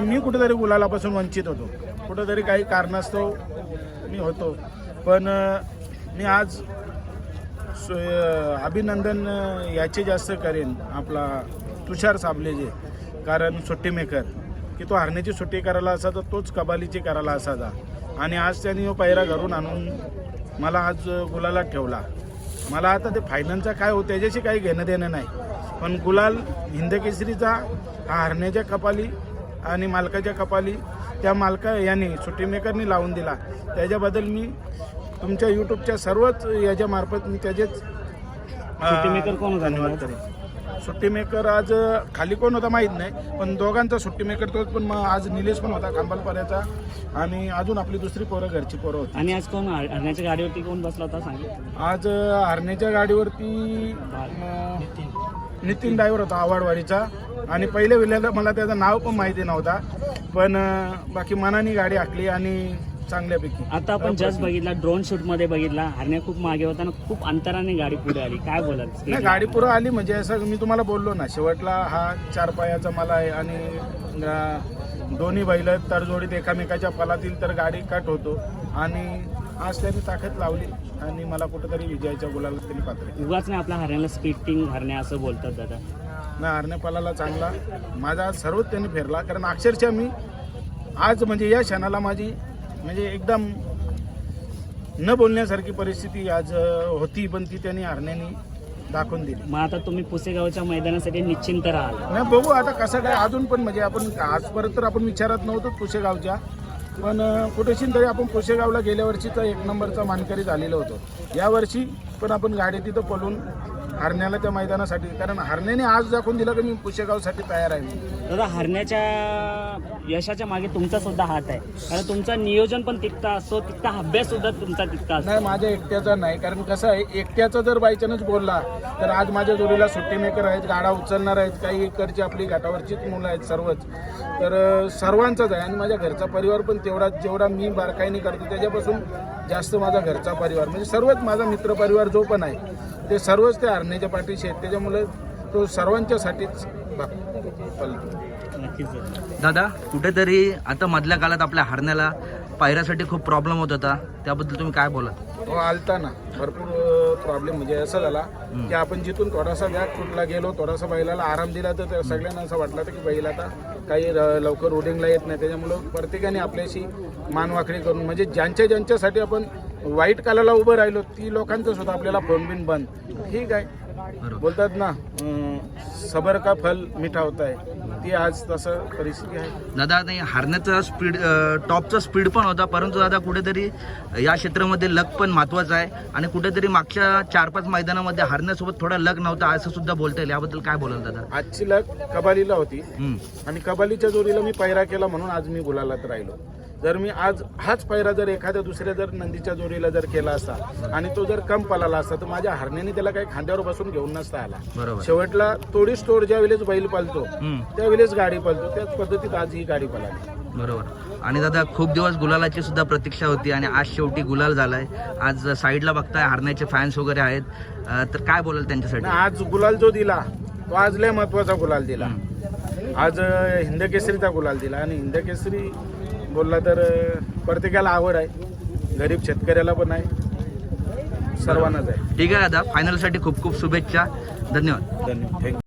मी कुठेतरी गुलालापासून वंचित होतो. कुठेतरी काही कारणास्तव मी होतो. पण मी आज सो- अभिनंदन याचे जास्त करेन आपला तुषार साबलेजे कारण सुट्टी मेकर की तो हरण्याची सुट्टी करायला असा तर तोच कबालीची करायला असाचा आणि आज त्यांनी तो पहिरा घरून आणून मला आज गुलालात ठेवला. मला आता ते फायनलचा काय होतं त्याच्याशी काही घेणं देणं नाही. पण गुलाल हिंदकेसरीचा हा हरण्याच्या कपाली आणि मालकाच्या कपाली त्या मालका याने सुट्टी मेकरनी लावून दिला. त्याच्याबद्दल मी तुमच्या यूट्यूबच्या सर्वच याच्यामार्फत मी त्याचेच सुट्टी मेकर कोण धन्यवाद करेन. सुट्टी मेकर आज खाली कोण होता माहीत नाही पण दोघांचा सुट्टी मेकर तोच पण मग आज निलेश पण होता खांबालपाऱ्याचा आणि अजून आपली दुसरी पोरं घरची पोरं होती. आणि आज कोण हरण्याच्या गाडीवरती कोण बसला होता सांगितलं? आज हरण्याच्या गाडीवरती अं, नितीन ड्रायव्हर होता आवाडवाडीचा. आणि पहिले विल्याला मला त्याचं नाव पण माहिती नव्हता. पण बाकी मनाने गाडी आखली आणि चांगल्यापैकी. आता आपण जस्ट बघितला ड्रोन शूटमध्ये बघितला. हरण्या खूप मागे होता आणि खूप अंतराने गाडी पुढे आली. काय बोलाल? नाही गाडी पुरं आली म्हणजे असं मी तुम्हाला बोललो ना शेवटला हा चार पायाचा मला आहे आणि दोन्ही बैल तडजोडीत एकामेकाच्या पलातील तर गाडी कट होतो. आणि आज त्यांनी ताकद लावली. आणि मला कुठेतरी विजयाच्या गुलाला त्यांनी पात्र. उगाच नाही आपल्या हरण्याला स्पीटिंग हरण्या असं बोलतात दादा. ना हरण्यापालाला चांगला. माझा सर्वच त्यांनी फिरला. कारण अक्षरशः मी आज म्हणजे या क्षणाला माझी म्हणजे एकदम न बोलण्यासारखी परिस्थिती आज अं, होती पण ती त्यांनी हरण्याने दाखवून दिली. मग आता तुम्ही पुसेगावच्या मैदानासाठी निश्चिंत राहाल. नाही बघू आता कसं काय. अजून पण म्हणजे आपण आजपर्यंत तर आपण विचारत नव्हतो पुशेगावच्या पण कुठेशीन तरी आपण पुशेगावला गेल्या वर्षीचा एक नंबरचा मानकरी झालेलो होतो. यावर्षी पण आपण गाडी तिथं पळून हरण्याला त्या मैदानासाठी कारण हरण्याने आज दाखवून दिलं की मी पुशेगावसाठी तयार आहे. दादा हरण्याच्या यशाच्या मागे तुमचा सुद्धा हात आहे. कारण तुमचं नियोजन पण तितका असतो तितका अभ्यास सुद्धा तुमचा तितका असतो. नाही माझ्या एकट्याचा नाही कारण कसं आहे एकट्याचा जर बायचानच बोलला तर आज माझ्या जोडीला सुट्टी मेकर आहेत गाडा उचलणार आहेत काही इकडची आपली घाटावरचीच मुलं आहेत सर्वच. तर सर्वांचाच आहे. आणि माझ्या घरचा परिवार पण तेवढा जेवढा मी बारकाईने करतो त्याच्यापासून जास्त माझा घरचा परिवार म्हणजे सर्वच माझा मित्र परिवार जो पण आहे ते सर्वच त्या हरण्याच्या पाठीशी आहेत. त्याच्यामुळे तो सर्वांच्यासाठीच दादा. दादा कुठेतरी आता मधल्या काळात आपल्या हरण्याला पायऱ्यासाठी खूप प्रॉब्लेम होत होता. त्याबद्दल तुम्ही काय बोलाल तो आलता ना भरपूर प्रॉब्लेम म्हणजे असं झाला की आपण जिथून थोडासा बॅग फुटला गेलो थोडासा बैलाला आराम दिला तर त्या सगळ्यांना असं वाटलं होतं की बैल आता काही लवकर रोडिंगला येत नाही. त्याच्यामुळं प्रत्येकाने आपल्याशी मानवाकडी करून म्हणजे ज्यांच्या ज्यांच्यासाठी आपण वाईट कालाला उभं राहिलो ती लोकांचं सुद्धा आपल्याला फोन बिन बंद. ठीक आहे. बोलतात ना सबर का फल मिठा होता आहे ती आज तसं परिस्थिती आहे. दादा नाही हरण्याचा स्पीड टॉपचा स्पीड पण होता परंतु दादा कुठेतरी या क्षेत्रामध्ये लक पण महत्वाचं आहे आणि कुठेतरी मागच्या चार पाच मैदानामध्ये हरण्यासोबत थोडा लक नव्हता असं सुद्धा बोलता येईल. याबद्दल काय बोलाल दादा? आजची लग कबालीला होती हम्म. आणि कबालीच्या जोडीला मी पैरा केला म्हणून आज मी गुलालात राहिलो. जर मी आज हाच पैरा जर एखाद्या दुसऱ्या जर नंदीच्या जोडीला जर केला असता आणि तो जर कम पलाला असता तर माझ्या हरण्याने त्याला काही खांद्यावर बसून घेऊन नसता आला. बरोबर. शेवटला तोडीस तोड ज्या वेळेस बैल हम्म. त्यावेळेस गाडी पळतो. त्याच पद्धतीत आज ही गाडी पळाली. बरोबर. आणि दादा खूप दिवस गुलालाची सुद्धा प्रतीक्षा होती आणि आज शेवटी गुलाल झालाय. आज साईडला बघताय हरण्याचे फॅन्स वगैरे आहेत. तर काय बोलाल त्यांच्यासाठी? आज गुलाल जो दिला तो आज लय महत्त्वाचा गुलाल दिला. आज हिंदकेसरीचा गुलाल दिला. आणि हिंदकेसरी बोलला तर प्रत्येकाला आवड आहे. गरीब शेतकऱ्याला पण आहे. सर्वांनाच आहे. ठीक आहे दादा फायनलसाठी खूप खूप शुभेच्छा. धन्यवाद. धन्यवाद. थँक्यू